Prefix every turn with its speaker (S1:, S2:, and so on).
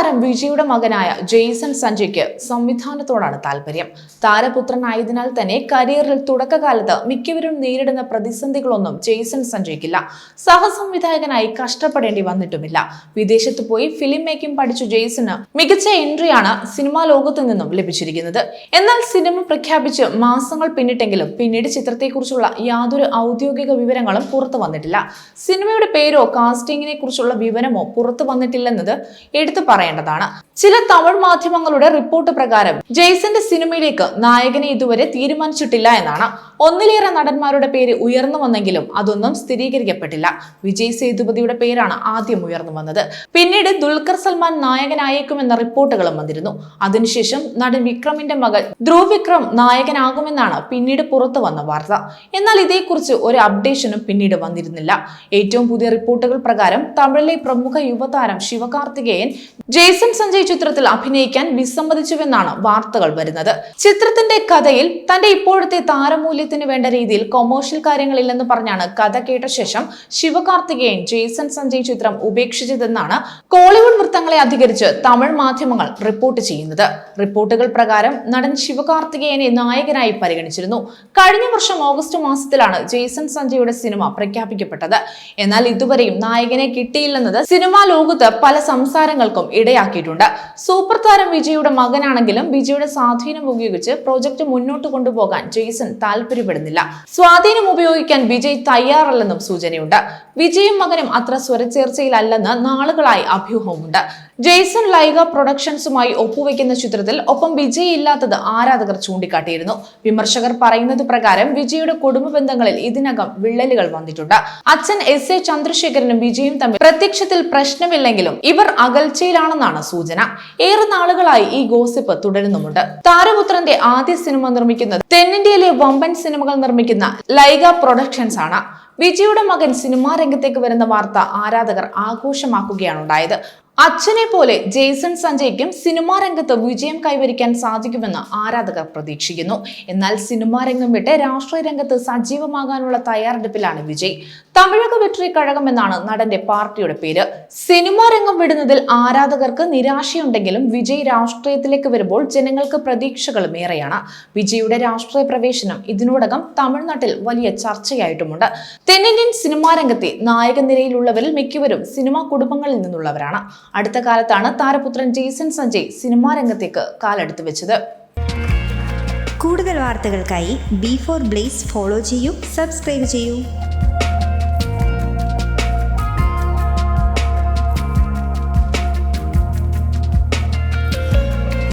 S1: താരം വിജയുടെ മകനായ ജെയ്സൺ സഞ്ജയ്ക്ക് സംവിധാനത്തോടാണ് താല്പര്യം. താരപുത്രനായതിനാൽ തന്നെ കരിയറിൽ തുടക്കകാലത്ത് മിക്കവരും നേരിടുന്ന പ്രതിസന്ധികളൊന്നും ജെയ്സൺ സഞ്ജയ്ക്കില്ല. സഹസംവിധായകനായി കഷ്ടപ്പെടേണ്ടി വന്നിട്ടുമില്ല. വിദേശത്ത് പോയി ഫിലിം മേക്കിംഗ് പഠിച്ചു ജെയ്സന് മികച്ച എൻട്രിയാണ് സിനിമാ ലോകത്തു നിന്നും ലഭിച്ചിരിക്കുന്നത്. എന്നാൽ സിനിമ പ്രഖ്യാപിച്ച് മാസങ്ങൾ പിന്നിട്ടെങ്കിലും പിന്നീട് ചിത്രത്തെക്കുറിച്ചുള്ള യാതൊരു ഔദ്യോഗിക വിവരങ്ങളും പുറത്തു വന്നിട്ടില്ല. സിനിമയുടെ പേരോ കാസ്റ്റിംഗിനെ കുറിച്ചുള്ള വിവരമോ പുറത്തു വന്നിട്ടില്ലെന്നത് എടുത്തു പറയേണ്ടതാണ്. ചില തമിഴ് മാധ്യമങ്ങളുടെ റിപ്പോർട്ട് പ്രകാരം ജെയ്സന്റെ സിനിമയിലേക്ക് നായകനെ ഇതുവരെ തീരുമാനിച്ചിട്ടില്ല എന്നാണ് ഒന്നിലേറെ നടന്മാരുടെ പേര് ഉയർന്നു വന്നെങ്കിലും അതൊന്നും സ്ഥിരീകരിക്കപ്പെട്ടില്ല. വിജയ് സേതുപതിയുടെ പേരാണ് ആദ്യം ഉയർന്നു വന്നത്. പിന്നീട് ദുൽഖർ സൽമാൻ നായകനായേക്കുമെന്ന റിപ്പോർട്ടുകളും വന്നിരുന്നു. അതിനുശേഷം നടൻ വിക്രമിന്റെ മകൾ ധ്രുവ് വിക്രം നായകനാകുമെന്നാണ് പിന്നീട് പുറത്തു വന്ന വാർത്ത. എന്നാൽ ഇതേക്കുറിച്ച് ഒരു അപ്ഡേഷനും പിന്നീട് വന്നിരുന്നില്ല. ഏറ്റവും പുതിയ റിപ്പോർട്ടുകൾ പ്രകാരം തമിഴിലെ പ്രമുഖ യുവതാരം ശിവകാർത്തികേയൻ ജേസൺ സഞ്ജയ് ചിത്രത്തിൽ അഭിനയിക്കാൻ വിസമ്മതിച്ചുവെന്നാണ് വാർത്തകൾ വരുന്നത്. ചിത്രത്തിന്റെ കഥയിൽ തന്റെ ഇപ്പോഴത്തെ താരമൂല്യത്തിന് വേണ്ട രീതിയിൽ കൊമേഴ്ഷ്യൽ കാര്യങ്ങളില്ലെന്ന് പറഞ്ഞാണ് കഥ കേട്ട ശേഷം ശിവകാർത്തികേയൻ ജേസൺ സഞ്ജയ് ചിത്രം ഉപേക്ഷിച്ചതെന്നാണ് കോളിവുഡ് വൃത്തങ്ങളെ അധികരിച്ച് തമിഴ് മാധ്യമങ്ങൾ റിപ്പോർട്ട് ചെയ്യുന്നത്. റിപ്പോർട്ടുകൾ പ്രകാരം നടൻ ശിവകാർത്തികേയനെ നായകനായി പരിഗണിച്ചിരുന്നു. കഴിഞ്ഞ വർഷം ഓഗസ്റ്റ് മാസത്തിലാണ് ജേസൺ സഞ്ജയുടെ സിനിമ പ്രഖ്യാപിക്കപ്പെട്ടത്. എന്നാൽ ഇതുവരെയും നായകനെ കിട്ടിയില്ലെന്നത് സിനിമാ ലോകത്ത് പല സംസാരങ്ങൾക്കും ഇടയാക്കിയിട്ടുണ്ട്. സൂപ്പർ താരം വിജയുടെ മകനാണെങ്കിലും വിജയുടെ സ്വാധീനം ഉപയോഗിച്ച് പ്രോജക്റ്റ് മുന്നോട്ട് കൊണ്ടുപോകാൻ ജെയ്സൺ താല്പര്യപ്പെടുന്നില്ല. സ്വാധീനം ഉപയോഗിക്കാൻ വിജയ് തയ്യാറല്ലെന്നും സൂചനയുണ്ട്. വിജയും മകനും അത്ര സ്വരച്ചേർച്ചയിലല്ലെന്ന് നാളുകളായി അഭ്യൂഹമുണ്ട് ജെയ്സൺ ലൈഗ പ്രൊഡക്ഷൻസുമായി ഒപ്പുവെക്കുന്ന ചിത്രത്തിൽ ഒപ്പം വിജയ് ഇല്ലാത്തത് ആരാധകർ ചൂണ്ടിക്കാട്ടിയിരുന്നു. വിമർശകർ പറയുന്നത് പ്രകാരം വിജയുടെ കുടുംബ ബന്ധങ്ങളിൽ ഇതിനകം വിള്ളലുകൾ വന്നിട്ടുണ്ട്. അച്ഛൻ എസ് എ ചന്ദ്രശേഖരനും വിജയും തമ്മിൽ പ്രത്യക്ഷത്തിൽ പ്രശ്നമില്ലെങ്കിലും ഇവർ അകൽച്ചയിലാണെന്നാണ് സൂചന. ഏറെ നാളുകളായി ഈ ഗോസിപ്പ് തുടരുന്നുമുണ്ട്. താരപുത്രന്റെ ആദ്യ സിനിമ നിർമ്മിക്കുന്നത് തെന്നിന്ത്യയിലെ വമ്പൻ സിനിമകൾ നിർമ്മിക്കുന്ന ലൈഗ പ്രൊഡക്ഷൻസ് ആണ്. വിജയുടെ മകൻ സിനിമാ രംഗത്തേക്ക് വരുന്ന വാർത്ത ആരാധകർ ആഘോഷമാക്കുകയാണ് ഉണ്ടായത് അച്ഛനെ പോലെ ജെയ്സൺ സഞ്ജയ്ക്കും സിനിമാ രംഗത്ത് വിജയം കൈവരിക്കാൻ സാധിക്കുമെന്ന് ആരാധകർ പ്രതീക്ഷിക്കുന്നു. എന്നാൽ സിനിമാ രംഗം വിട്ട് രാഷ്ട്രീയ രംഗത്ത് സജീവമാകാനുള്ള തയ്യാറെടുപ്പിലാണ് വിജയ്. തമിഴക വെട്രി കഴകം എന്നാണ് നടന്റെ പാർട്ടിയുടെ പേര്. സിനിമാ രംഗം വിടുന്നതിൽ ആരാധകർക്ക് നിരാശയുണ്ടെങ്കിലും വിജയ് രാഷ്ട്രീയത്തിലേക്ക് വരുമ്പോൾ ജനങ്ങൾക്ക് പ്രതീക്ഷകളും ഏറെയാണ്. വിജയുടെ രാഷ്ട്രീയ പ്രവേശനം ഇതിനോടകം തമിഴ്നാട്ടിൽ വലിയ ചർച്ചയായിട്ടുമുണ്ട്. തെന്നിന്ത്യൻ സിനിമാ രംഗത്തെ നായക നിരയിലുള്ളവരിൽ മിക്കവരും സിനിമാ കുടുംബങ്ങളിൽ നിന്നുള്ളവരാണ്. അടുത്ത കാലത്താണ് താരപുത്രൻ ജെയ്സൺ സഞ്ജയ് സിനിമാ രംഗത്തേക്ക് കാലെടുത്തു വെച്ചത്.
S2: കൂടുതൽ വാർത്തകൾക്കായി ബി ഫോർ ബ്ലേസ് ഫോളോ ചെയ്യൂ സബ്സ്ക്രൈബ് ചെയ്യൂ.